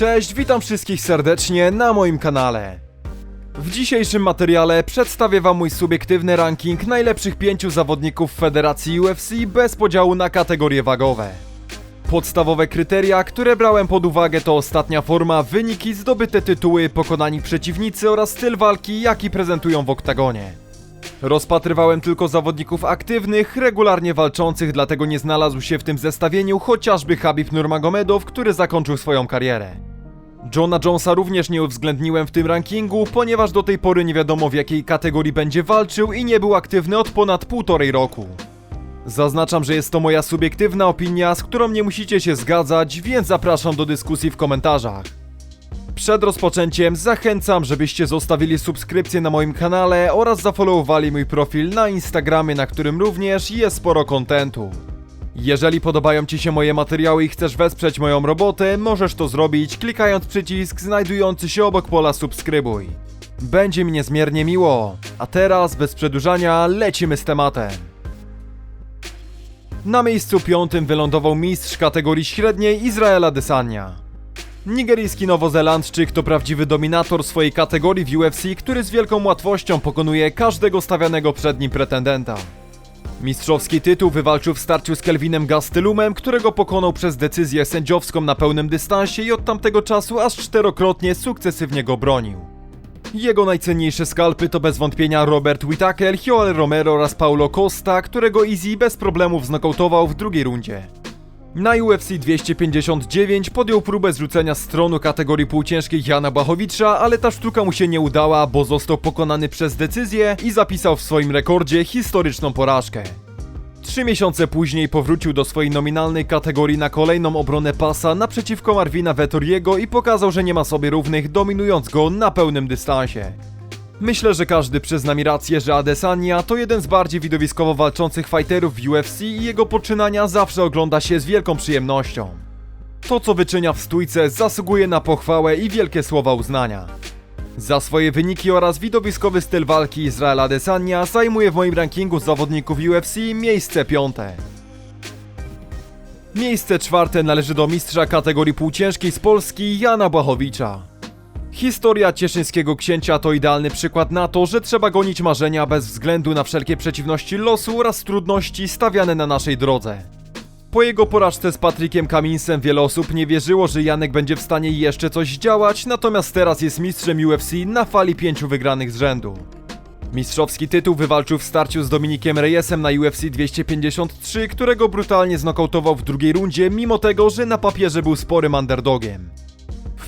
Cześć, witam wszystkich serdecznie na moim kanale. W dzisiejszym materiale przedstawię wam mój subiektywny ranking najlepszych pięciu zawodników Federacji UFC bez podziału na kategorie wagowe. Podstawowe kryteria, które brałem pod uwagę to ostatnia forma, wyniki, zdobyte tytuły, pokonani przeciwnicy oraz styl walki, jaki prezentują w oktagonie. Rozpatrywałem tylko zawodników aktywnych, regularnie walczących, dlatego nie znalazł się w tym zestawieniu chociażby Habib Nurmagomedov, który zakończył swoją karierę. Johna Jonesa również nie uwzględniłem w tym rankingu, ponieważ do tej pory nie wiadomo w jakiej kategorii będzie walczył i nie był aktywny od ponad półtorej roku. Zaznaczam, że jest to moja subiektywna opinia, z którą nie musicie się zgadzać, więc zapraszam do dyskusji w komentarzach. Przed rozpoczęciem zachęcam, żebyście zostawili subskrypcję na moim kanale oraz zafollowowali mój profil na Instagramie, na którym również jest sporo kontentu. Jeżeli podobają Ci się moje materiały i chcesz wesprzeć moją robotę, możesz to zrobić klikając przycisk znajdujący się obok pola subskrybuj. Będzie mi niezmiernie miło. A teraz, bez przedłużania, lecimy z tematem. Na miejscu piątym wylądował mistrz kategorii średniej Izraela Desania. Nigeryjski Nowozelandczyk to prawdziwy dominator swojej kategorii w UFC, który z wielką łatwością pokonuje każdego stawianego przed nim pretendenta. Mistrzowski tytuł wywalczył w starciu z Kelvinem Gastelumem, którego pokonał przez decyzję sędziowską na pełnym dystansie i od tamtego czasu aż czterokrotnie sukcesywnie go bronił. Jego najcenniejsze skalpy to bez wątpienia Robert Whittaker, Joel Romero oraz Paulo Costa, którego Easy bez problemów znokautował w drugiej rundzie. Na UFC 259 podjął próbę zrzucenia z tronu kategorii półciężkiej Jana Błachowicza, ale ta sztuka mu się nie udała, bo został pokonany przez decyzję i zapisał w swoim rekordzie historyczną porażkę. Trzy miesiące później powrócił do swojej nominalnej kategorii na kolejną obronę pasa naprzeciwko Marvina Vettoriego i pokazał, że nie ma sobie równych, dominując go na pełnym dystansie. Myślę, że każdy przyzna mi rację, że Adesanya to jeden z bardziej widowiskowo walczących fighterów w UFC i jego poczynania zawsze ogląda się z wielką przyjemnością. To, co wyczynia w stójce, zasługuje na pochwałę i wielkie słowa uznania. Za swoje wyniki oraz widowiskowy styl walki Izraela Adesanya zajmuje w moim rankingu zawodników UFC miejsce piąte. Miejsce czwarte należy do mistrza kategorii półciężkiej z Polski Jana Błachowicza. Historia cieszyńskiego księcia to idealny przykład na to, że trzeba gonić marzenia bez względu na wszelkie przeciwności losu oraz trudności stawiane na naszej drodze. Po jego porażce z Patrykiem Kaminsem wiele osób nie wierzyło, że Janek będzie w stanie jeszcze coś zdziałać, natomiast teraz jest mistrzem UFC na fali pięciu wygranych z rzędu. Mistrzowski tytuł wywalczył w starciu z Dominikiem Reyesem na UFC 253, którego brutalnie znokautował w drugiej rundzie, mimo tego, że na papierze był sporym underdogiem.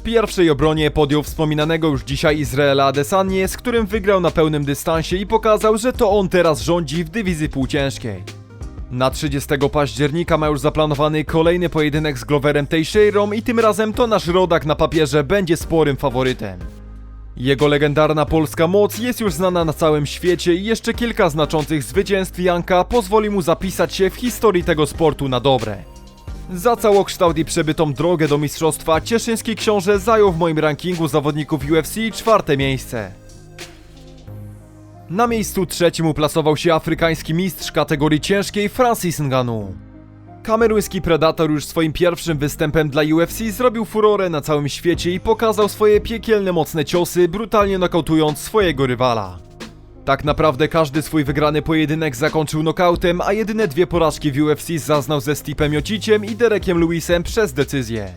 W pierwszej obronie podjął wspominanego już dzisiaj Izraela Adesanie, z którym wygrał na pełnym dystansie i pokazał, że to on teraz rządzi w dywizji półciężkiej. Na 30 października ma już zaplanowany kolejny pojedynek z Gloverem Teixeirą i tym razem to nasz rodak na papierze będzie sporym faworytem. Jego legendarna polska moc jest już znana na całym świecie i jeszcze kilka znaczących zwycięstw Janka pozwoli mu zapisać się w historii tego sportu na dobre. Za całokształt i przebytą drogę do mistrzostwa Cieszyński Książę zajął w moim rankingu zawodników UFC czwarte miejsce. Na miejscu trzecim uplasował się afrykański mistrz kategorii ciężkiej Francis Ngannou. Kameruński Predator już swoim pierwszym występem dla UFC zrobił furorę na całym świecie i pokazał swoje piekielne mocne ciosy, brutalnie nokautując swojego rywala. Tak naprawdę każdy swój wygrany pojedynek zakończył nokautem, a jedyne dwie porażki w UFC zaznał ze Stipem Jociciem i Derekiem Lewisem przez decyzję.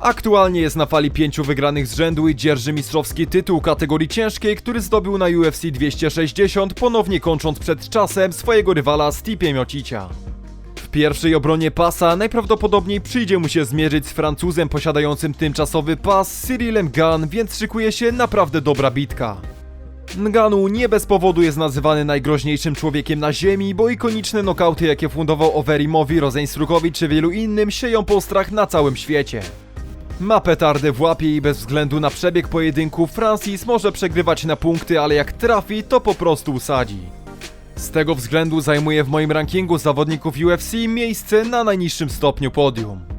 Aktualnie jest na fali pięciu wygranych z rzędu i dzierży mistrzowski tytuł kategorii ciężkiej, który zdobył na UFC 260, ponownie kończąc przed czasem swojego rywala Stipie Miocicia. W pierwszej obronie pasa najprawdopodobniej przyjdzie mu się zmierzyć z Francuzem posiadającym tymczasowy pas Cyrilem Gunn, więc szykuje się naprawdę dobra bitka. Nganu nie bez powodu jest nazywany najgroźniejszym człowiekiem na ziemi, bo ikoniczne nokauty jakie fundował Overimowi, Rozeństrukowi czy wielu innym sieją postrach na całym świecie. Ma petardę w łapie i bez względu na przebieg pojedynku Francis może przegrywać na punkty, ale jak trafi, to po prostu usadzi. Z tego względu zajmuje w moim rankingu zawodników UFC miejsce na najniższym stopniu podium.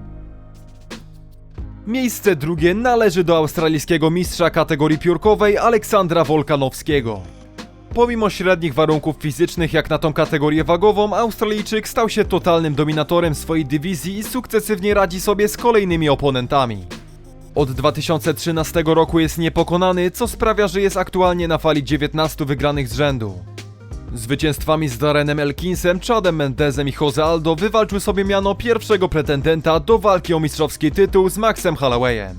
Miejsce drugie należy do australijskiego mistrza kategorii piórkowej Aleksandra Wolkanowskiego. Pomimo średnich warunków fizycznych jak na tą kategorię wagową, Australijczyk stał się totalnym dominatorem swojej dywizji i sukcesywnie radzi sobie z kolejnymi oponentami. Od 2013 roku jest niepokonany, co sprawia, że jest aktualnie na fali 19 wygranych z rzędu. Zwycięstwami z Darrenem Elkinsem, Chadem Mendezem i Jose Aldo wywalczył sobie miano pierwszego pretendenta do walki o mistrzowski tytuł z Maxem Hollowayem.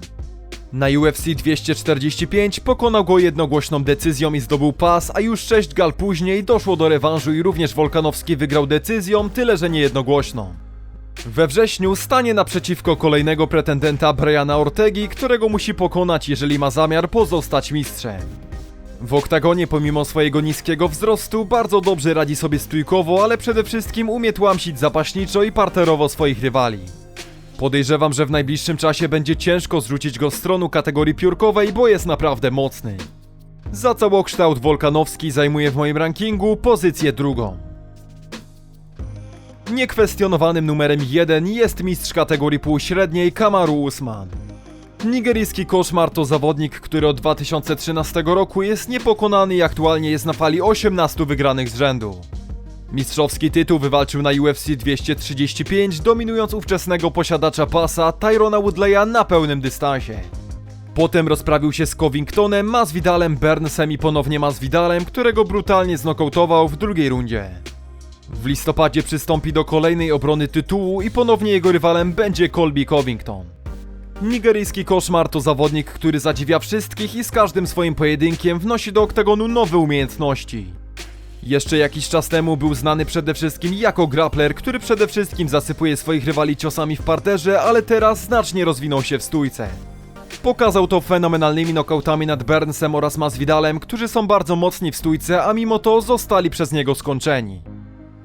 Na UFC 245 pokonał go jednogłośną decyzją i zdobył pas, a już 6 gal później doszło do rewanżu i również Wolkanowski wygrał decyzją, tyle że nie jednogłośną. We wrześniu stanie naprzeciwko kolejnego pretendenta Briana Ortegi, którego musi pokonać, jeżeli ma zamiar pozostać mistrzem. W oktagonie pomimo swojego niskiego wzrostu bardzo dobrze radzi sobie stójkowo, ale przede wszystkim umie tłamsić zapaśniczo i parterowo swoich rywali. Podejrzewam, że w najbliższym czasie będzie ciężko zrzucić go z stronu kategorii piórkowej, bo jest naprawdę mocny. Za całokształt Wolkanowski zajmuje w moim rankingu pozycję drugą. Niekwestionowanym numerem 1 jest mistrz kategorii półśredniej Kamaru Usman. Nigeryjski koszmar to zawodnik, który od 2013 roku jest niepokonany i aktualnie jest na fali 18 wygranych z rzędu. Mistrzowski tytuł wywalczył na UFC 235, dominując ówczesnego posiadacza pasa Tyrona Woodleya na pełnym dystansie. Potem rozprawił się z Covingtonem, Masvidalem, Burnsem i ponownie Masvidalem, którego brutalnie znokautował w drugiej rundzie. W listopadzie przystąpi do kolejnej obrony tytułu i ponownie jego rywalem będzie Colby Covington. Nigeryjski koszmar to zawodnik, który zadziwia wszystkich i z każdym swoim pojedynkiem wnosi do oktagonu nowe umiejętności. Jeszcze jakiś czas temu był znany przede wszystkim jako grappler, który przede wszystkim zasypuje swoich rywali ciosami w parterze, ale teraz znacznie rozwinął się w stójce. Pokazał to fenomenalnymi nokautami nad Burnsem oraz Masvidalem, którzy są bardzo mocni w stójce, a mimo to zostali przez niego skończeni.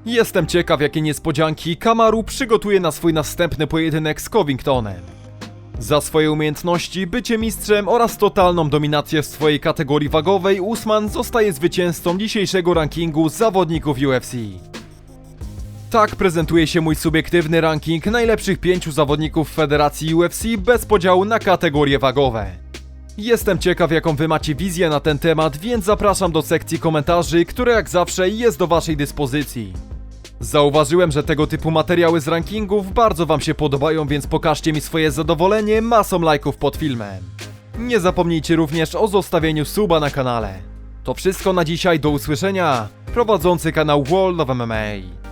Jestem ciekaw, jakie niespodzianki Kamaru przygotuje na swój następny pojedynek z Covingtonem. Za swoje umiejętności, bycie mistrzem oraz totalną dominację w swojej kategorii wagowej Usman zostaje zwycięzcą dzisiejszego rankingu zawodników UFC. Tak prezentuje się mój subiektywny ranking najlepszych pięciu zawodników Federacji UFC bez podziału na kategorie wagowe. Jestem ciekaw jaką wy macie wizję na ten temat, więc zapraszam do sekcji komentarzy, która jak zawsze jest do waszej dyspozycji. Zauważyłem, że tego typu materiały z rankingów bardzo wam się podobają, więc pokażcie mi swoje zadowolenie masą lajków pod filmem. Nie zapomnijcie również o zostawieniu suba na kanale. To wszystko na dzisiaj, do usłyszenia. Prowadzący kanał World of MMA.